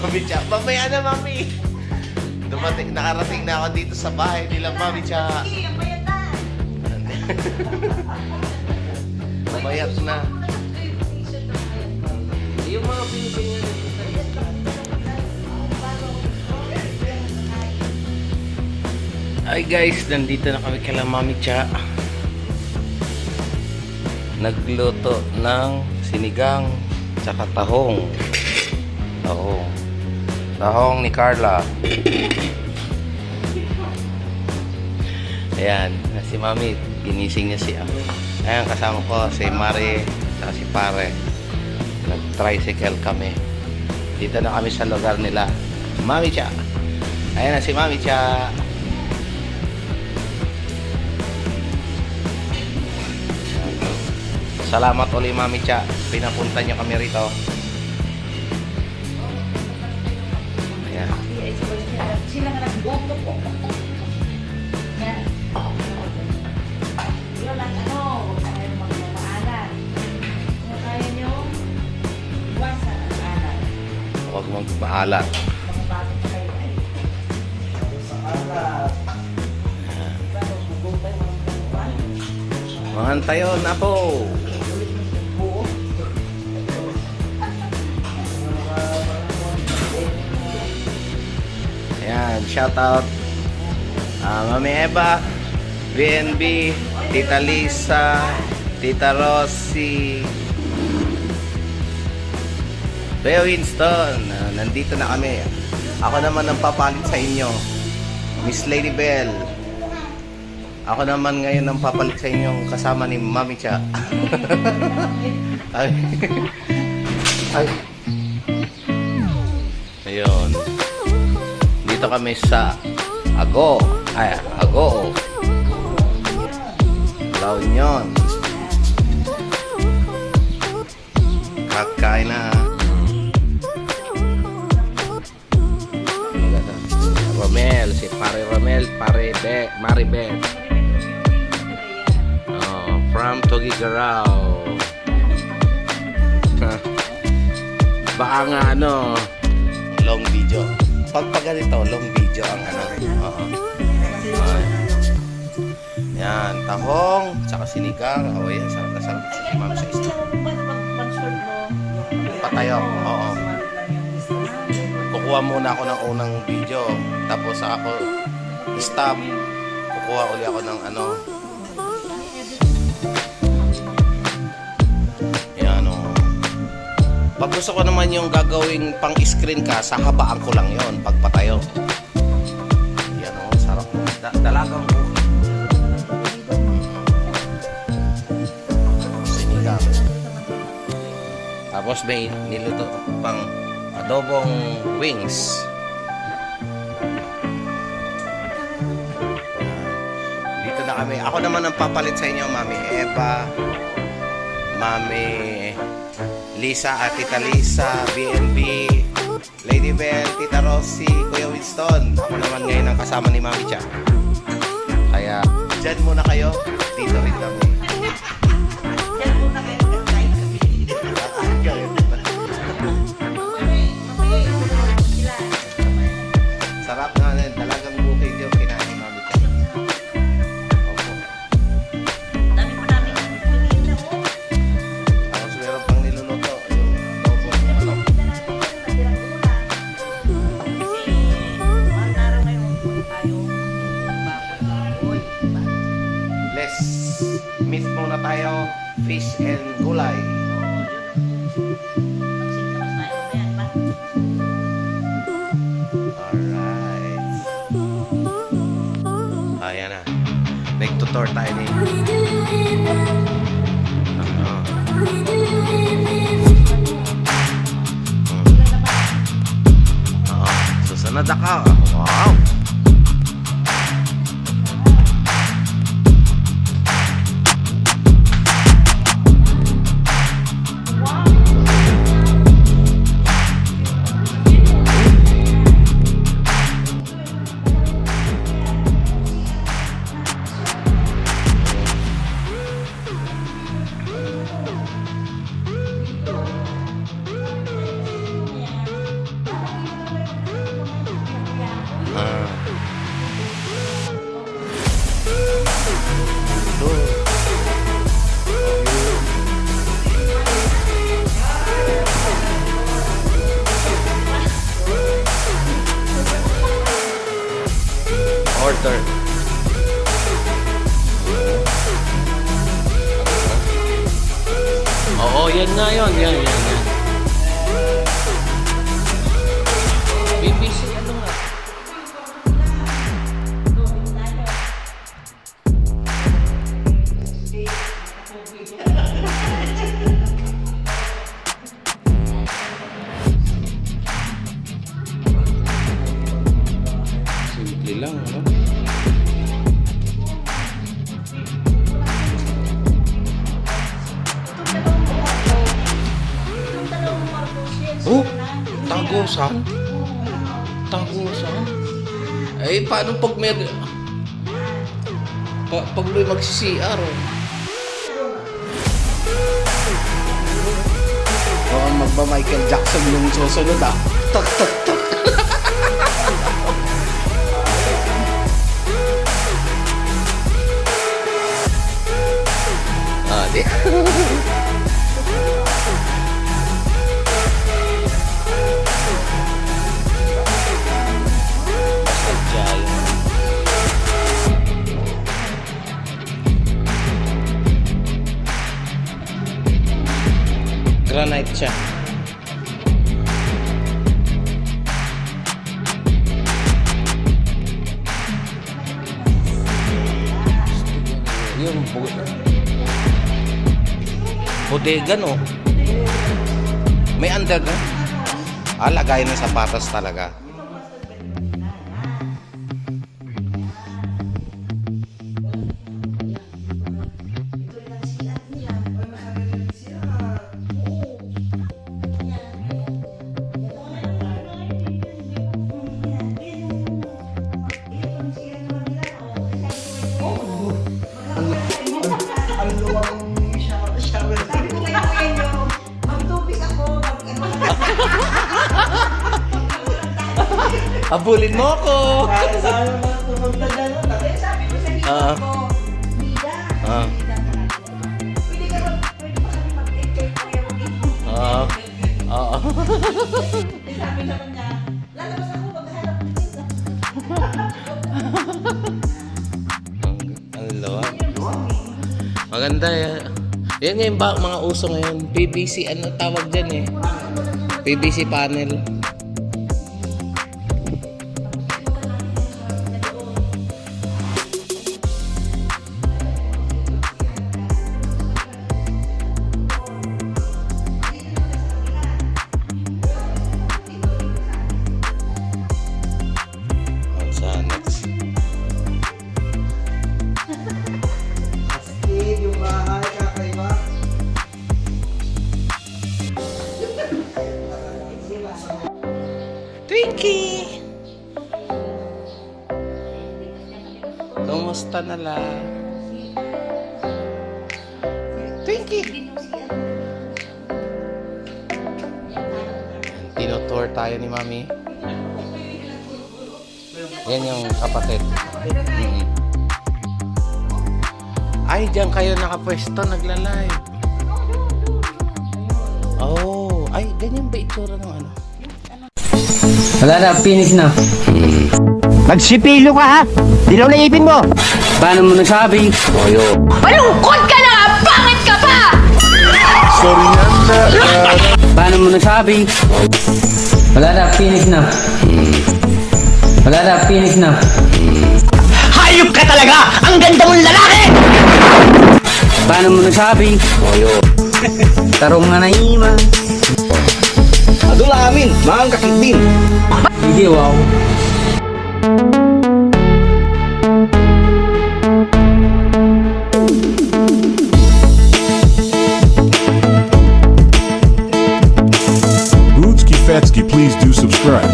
Mami Cha. Mamaya na, Mami. Dumating, nakarating na ako dito sa bahay nila, Mami Cha. Sige, ang bayad na. Mamayat na. Yung mga dito. Ay guys, nandito na kami kala Mami Cha. Nagluto ng sinigang tsaka tahong. Tahong. Tahong ni Carla. Ayan, si Mami, ginising niya siya. Ayan, kasama ko si Mari at si Pare. Nag-tricycle kami. Dito na kami sa lugar nila. Mami Cha. Ayan na si Mami Cha. Salamat uli Mami Cha. Pinapunta niyo kami rito. Mga tayo na po. Ayan, shout out. Ah, Mami Eva, BNB, Tita Lisa, Tita Rosie, Kuya Winston, ah, nandito na kami. Ako naman ang papalit sa inyo. Miss Lady Bell. Ako naman ngayon ang papalit sa inyo kasama ni Mami Cha. Ay. Ay. Ayun. Dito kami sa Ago. Ay, Ago. La Union. Kakain na. Romel, si Pare Romel, Pare Be, Maribel. Oh, from Tugigaraw. Baka nga ano, long video. Pag pag ganito, long video ang ano. Oo. Ay. Yan, tahong, tsaka sinigang. Oh, yan, sarap na sarap si mami sa isda. Pag-short mo, yung Patayo, oo. Kukuha muna ako ng unang video. Tapos ako stop. Kukuha uli ako ng ano. Yan o. Pag gusto ko naman yung gagawing pang screen ka, sa habaan ko lang yon pagpatayo. Yan o, sarap na. Da dalagang buhay. Sinigang. Tapos may niluto pang adobong wings. Dito na kami. Ako naman ang papalit sa inyo, Mami Eva, Mami Lisa at Tita Lisa, BNB, Lady Bell, Tita Rosie, Kuya Winston. Ako naman ngayon ang kasama ni Mami Cha. Kaya, dyan muna kayo. Dito rin kami. Nagtutor tayo ni... Ano? Oo. Susunod ako. after. Oo, yan nga yun. Yan, yan, yan. Tagusan? Tagusan? Eh, paano pag may... Pa, pag may magsi-CR, oh. Oh, magba-Michael Jackson yung susunod, ah. Tak, tak, tak. ah, di. Granite siya. Yun, bu bodega no. May underground. Ah, lagay ng sapatos talaga. Abulin mo ako. Kaya sabi ko sa hito Ah. ko, Nida, Ah. Nida na. Pwede ka mag, pwede pa kami mag-enjoy. Oo. Oo. Eh, Sabi sa kanya, lalabas ako maghanap ng pizza. Ang ang luwag. Maganda yan. Yan nga yung ba, mga uso ngayon. PVC, ano tawag dyan eh? PVC panel. Twinkie! Kumusta na lang? Twinkie! Tinotour tayo ni Mami. Yan yung kapatid. Mhm. Ay, diyan kayo nakapwesto, nagla-live. Oh, ay, ganyan ba itsura ng ano? Wala na, finish na. Magsipilo ka ha! Dilaw na ipin mo! Paano mo nasabi? Malungkot ka na nga! Pangit ka pa! Paano mo nasabi? Wala na, finish na. Wala na, finish na. Hayop ka talaga! Ang ganda mong lalaki! Paano mo nasabi? Tarong nga na ima. Adul amin, mga kakit din. Hindi, wow. Roots Kifetsky, please do subscribe.